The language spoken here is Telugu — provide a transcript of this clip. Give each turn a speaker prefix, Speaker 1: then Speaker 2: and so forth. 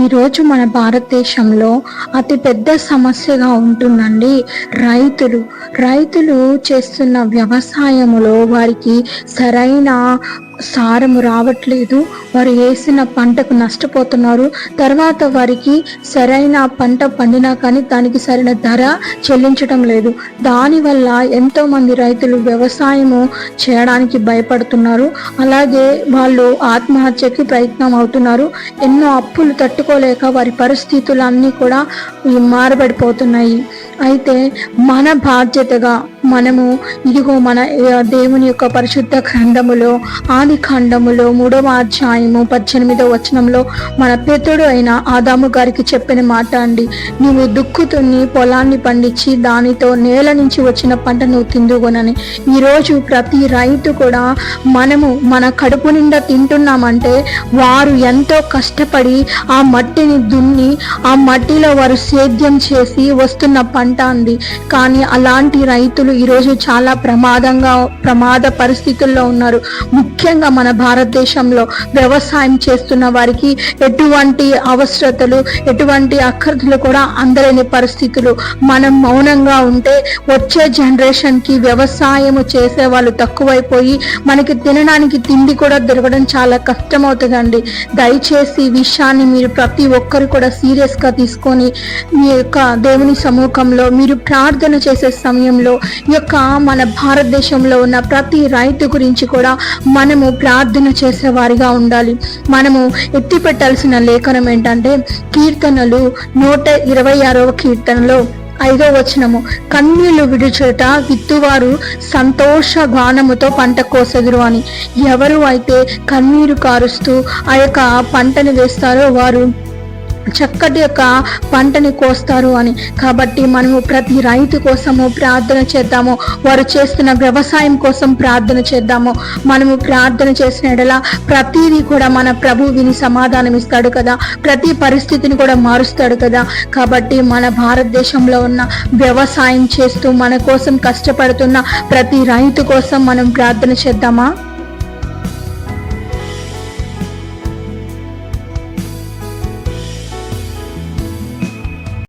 Speaker 1: ఈరోజు మన భారతదేశంలో అతి పెద్ద సమస్యగా ఉంటుందండి రైతులు. రైతులు చేస్తున్న వ్యవసాయములో వారికి సరైన సారము రావట్లేదు. వారు వేసిన పంటకు నష్టపోతున్నారు. తర్వాత వారికి సరైన పంట పండినా కానీ దానికి సరైన ధర చెల్లించడం లేదు. దానివల్ల ఎంతో మంది రైతులు వ్యవసాయము చేయడానికి భయపడుతున్నారు. అలాగే వాళ్ళు ఆత్మహత్యకి ప్రయత్నం అవుతున్నారు. ఎన్నో అప్పులు తట్టుకోలేక వారి పరిస్థితులు అన్నీ కూడా మారబడిపోతున్నాయి. అయితే మన బాధ్యతగా మనము ఇదిగో మన దేవుని యొక్క పరిశుద్ధ ఖండములో ఆది ఖండములో మూడవ అధ్యాయము పద్దెనిమిదవ వచనంలో మన పెద్దడు అయిన ఆదాము గారికి చెప్పిన మాట అండి. నువ్వు దుక్కుతుని పొలాన్ని పండించి దానితో నేల నుంచి వచ్చిన పంట నువ్వు తిందుగొనని. ఈరోజు ప్రతి రైతు కూడా మనము మన కడుపు నిండా తింటున్నామంటే వారు ఎంతో కష్టపడి ఆ మట్టిని దున్ని ఆ మట్టిలో వారు సేద్యం చేసి వస్తున్న పంట అంది కానీ అలాంటి రైతులు ఈరోజు చాలా ప్రమాదంగా ప్రమాద పరిస్థితుల్లో ఉన్నారు. ముఖ్యంగా మన భారతదేశంలో వ్యవసాయం చేస్తున్న వారికి ఎటువంటి అవసరతలు ఎటువంటి అక్కర్తులు కూడా అందలేని పరిస్థితులు. మనం మౌనంగా ఉంటే వచ్చే జనరేషన్కి వ్యవసాయం చేసే వాళ్ళు తక్కువైపోయి మనకి తినడానికి తిండి కూడా దొరకడం చాలా కష్టమవుతుందండి. దయచేసి విషయాన్ని మీరు ప్రతి ఒక్కరు కూడా సీరియస్గా తీసుకొని మీ యొక్క దేవుని సమూహంలో మీరు ప్రార్థన చేసే సమయంలో యొక్క మన భారతదేశంలో ఉన్న ప్రతి రైతు గురించి కూడా మనము ప్రార్థన చేసే వారిగా ఉండాలి. మనము ఎత్తి పెట్టాల్సిన లేఖనం ఏంటంటే కీర్తనలు నూట ఇరవై ఆరవ కీర్తనలో ఐదో వచనము కన్నీళ్ళు విడుచుట విత్తువారు సంతోష గానముతో పంట కోసెదురు అని. ఎవరు అయితే కన్నీరు కారుస్తూ ఆ యొక్క పంటను వేస్తారో వారు చక్కటి యొక్క పంటని కోస్తారు అని. కాబట్టి మనము ప్రతి రైతు కోసము ప్రార్థన చేద్దాము. వారు చేస్తున్న వ్యవసాయం కోసం ప్రార్థన చేద్దాము. మనము ప్రార్థన చేసిన ఎడల ప్రతిదీ కూడా మన ప్రభు విని సమాధానం ఇస్తాడు కదా. ప్రతి పరిస్థితిని కూడా మారుస్తాడు కదా. కాబట్టి మన భారతదేశంలో ఉన్న వ్యవసాయం చేస్తూ మన కోసం కష్టపడుతున్న ప్రతి రైతు కోసం మనం ప్రార్థన చేద్దామా?